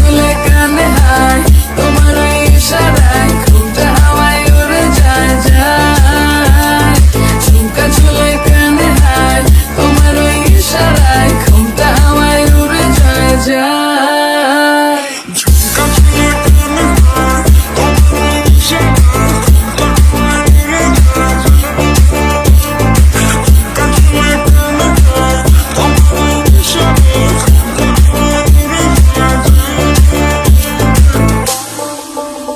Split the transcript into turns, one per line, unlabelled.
ছেলে কানে হাই